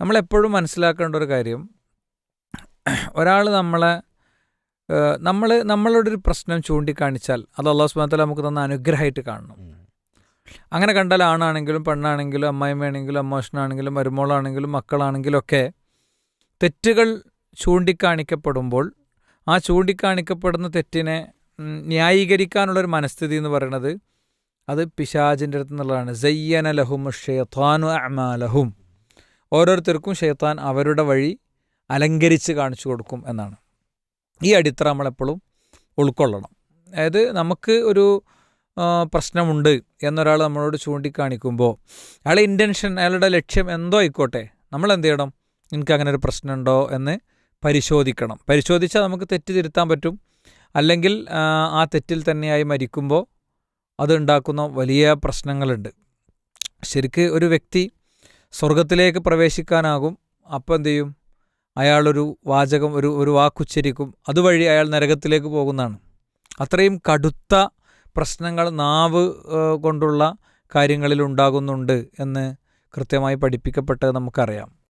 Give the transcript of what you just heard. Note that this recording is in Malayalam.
നമ്മളെപ്പോഴും മനസ്സിലാക്കേണ്ട ഒരു കാര്യം. ഒരാൾ നമ്മളെ നമ്മൾ നമ്മളോടൊരു ഒരു പ്രശ്നം ചൂണ്ടിക്കാണിച്ചാൽ അത് അള്ളാഹു സുബാനത്തല നമുക്ക് തന്ന അനുഗ്രഹമായിട്ട് കാണണം. അങ്ങനെ കണ്ടാൽ ആണാണെങ്കിലും പെണ്ണാണെങ്കിലും അമ്മായിമ്മയാണെങ്കിലും അമ്മോഷനാണെങ്കിലും മരുമോളാണെങ്കിലും മക്കളാണെങ്കിലും ഒക്കെ തെറ്റുകൾ ചൂണ്ടിക്കാണിക്കപ്പെടുമ്പോൾ ആ ചൂണ്ടിക്കാണിക്കപ്പെടുന്ന തെറ്റിനെ ന്യായീകരിക്കാനുള്ളൊരു മനസ്ഥിതി എന്ന് പറയുന്നത് അത് പിശാജിന്റെ അടുത്ത് നിന്നുള്ളതാണ് സയ്യന ലഹും ഷെയ്ത്താനു അമാലഹും ഓരോരുത്തർക്കും ഷെയ്ത്താൻ അവരുടെ വഴി അലങ്കരിച്ച് കാണിച്ചു കൊടുക്കും എന്നാണ്. ഈ അടിത്തറ നമ്മളെപ്പോഴും ഉൾക്കൊള്ളണം. അതായത് നമുക്ക് ഒരു പ്രശ്നമുണ്ട് എന്നൊരാൾ നമ്മളോട് ചൂണ്ടിക്കാണിക്കുമ്പോൾ അയാളുടെ ഇന്റൻഷൻ അയാളുടെ ലക്ഷ്യം എന്തോ ആയിക്കോട്ടെ നമ്മൾ എന്ത് ചെയ്യണം? എനിക്ക് അങ്ങനെ ഒരു പ്രശ്നമുണ്ടോ എന്ന് പരിശോധിക്കണം. പരിശോധിച്ചാൽ നമുക്ക് തെറ്റ് തിരുത്താൻ പറ്റും. അല്ലെങ്കിൽ ആ തെറ്റിൽ തന്നെയായി മരിക്കുമ്പോൾ അതുണ്ടാക്കുന്ന വലിയ പ്രശ്നങ്ങളുണ്ട്. ശരിക്ക് ഒരു വ്യക്തി സ്വർഗത്തിലേക്ക് പ്രവേശിക്കാനാകും. അപ്പം എന്ത് ചെയ്യും? അയാളൊരു വാചകം ഒരു ഒരു വാക്കുച്ചരിക്കും. അതുവഴി അയാൾ നരകത്തിലേക്ക് പോകുന്നതാണ്. അത്രയും കടുത്ത പ്രശ്നങ്ങൾ നാവ് കൊണ്ടുള്ള കാര്യങ്ങളിൽ ഉണ്ടാകുന്നുണ്ട് എന്ന് കൃത്യമായി പഠിപ്പിക്കപ്പെട്ടത് നമുക്കറിയാം.